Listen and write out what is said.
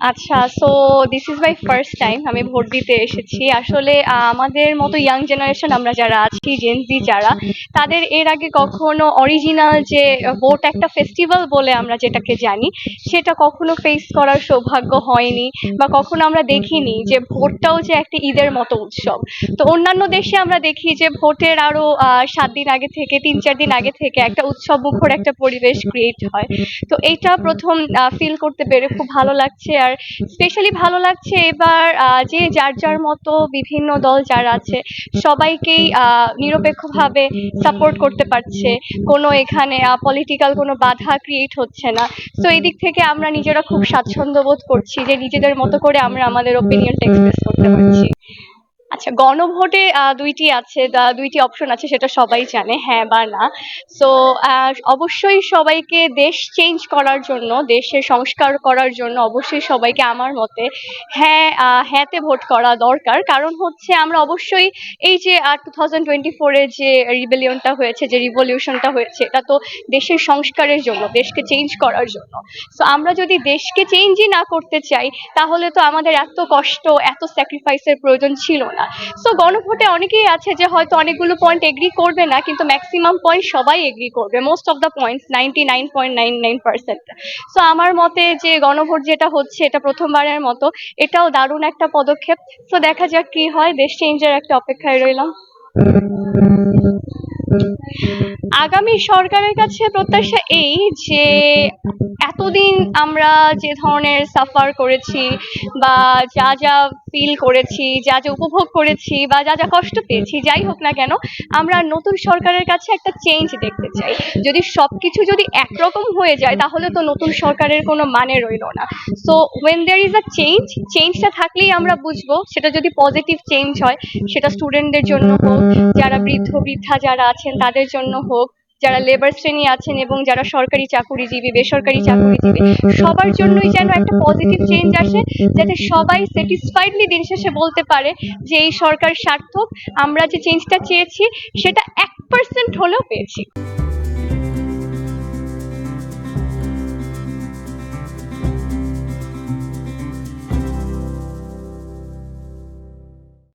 আচ্ছা so this is my first time আমি vote দিতে এসেছি। আসলে আমাদের মতো ইয়াং জেনারেশন আমরা যারা আছি জেনজি যারা, তাদের এর আগে কখনো অরিজিনাল যে ভোট একটা ফেস্টিভ্যাল বলে আমরা যেটাকে জানি, সেটা কখনো ফেস করার সৌভাগ্য হয়নি বা কখনো আমরা দেখিনি যে ভোটটাও যে একটা ঈদের মতো উৎসব। তো অন্যান্য দেশে আমরা দেখি যে ভোটের আরও সাত দিন আগে থেকে, তিন, চার দিন আগে থেকে একটা উৎসব মুখর একটা পরিবেশ ক্রিয়েট হয়। তো এইটা প্রথম ফিল করতে পেরে খুব ভালো লাগছে আর স্পেশালি ভালো লাগছে এবার যে যার যার মতো বিভিন্ন দল যারা আছে, সবাইকেই নিরপেক্ষভাবে সাপোর্ট করতে পারছে। কোনো এখানে পলিটিক্যাল কোনো বাধা ক্রিয়েট হচ্ছে না। তো এই দিক থেকে আমরা নিজেরা খুব স্বাচ্ছন্দ্য বোধ করছি যে নিজেদের মতো করে আমরা আমাদের ওপিনিয়নটা এক্সপ্রেস করতে পারছি। আচ্ছা গণভোটে দুইটি আছে দুইটি অপশন আছে, সেটা সবাই জানে হ্যাঁ বা না। সো অবশ্যই সবাইকে দেশ চেঞ্জ করার জন্য দেশের সংস্কার করার জন্য অবশ্যই সবাইকে আমার মতে হ্যাঁ হ্যাঁতে ভোট করা দরকার। কারণ হচ্ছে আমরা অবশ্যই এই যে টু থাউজেন্ড টোয়েন্টি ফোরে যে রিবেলিয়নটা হয়েছে, যে রিভলিউশনটা হয়েছে, এটা তো দেশের সংস্কারের জন্য, দেশকে চেঞ্জ করার জন্য। সো আমরা যদি দেশকে চেঞ্জই না করতে চাই, তাহলে তো আমাদের এত কষ্ট, এত স্যাক্রিফাইসের প্রয়োজন ছিল না। সো গণভোটে অনেকেই আছে যে হয়তো অনেকগুলো পয়েন্ট এগ্রি করবে না, কিন্তু ম্যাক্সিমাম পয়েন্ট সবাই এগ্রি করবে most of the points ninety nine point so আমার মতে যে গণভোট যেটা হচ্ছে, এটা প্রথমবারের মতো, এটাও দারুণ একটা পদক্ষেপ। সো দেখা যাক কি হয়, দেশ চেঞ্জের একটা অপেক্ষায় রইলাম। আগামী সরকারের কাছে প্রত্যাশা এই যে এতদিন আমরা যে ধরনের সাফার করেছি বা যা যা ফিল করেছি, যা যা উপভোগ করেছি বা যা যা কষ্ট পেয়েছি, যাই হোক না কেন, আমরা নতুন সরকারের কাছে একটা চেঞ্জ দেখতে চাই। যদি সবকিছু যদি একরকম হয়ে যায়, তাহলে তো নতুন সরকারের কোনো মানে রইল না। So when there is a change চেঞ্জটা থাকলেই আমরা বুঝব, সেটা যদি পজিটিভ চেঞ্জ হয়, সেটা স্টুডেন্টদের জন্য হোক, যারা বৃদ্ধ, বৃদ্ধা যারা আছেন, তাদের জন্য হোক যারা লেবার শ্রেণি আছেন এবং যারা সরকারি চাকুরিজীবী, বেসরকারি চাকুরিজীবী, সবার জন্যই যেন একটা পজিটিভ চেঞ্জ আসে, যাতে সবাই স্যাটিসফাইডলি দিন শেষে বলতে পারে যে এই সরকার সার্থক, আমরা যে চেঞ্জটা চেয়েছি, সেটা এক পার্সেন্ট হলেও পেয়েছি।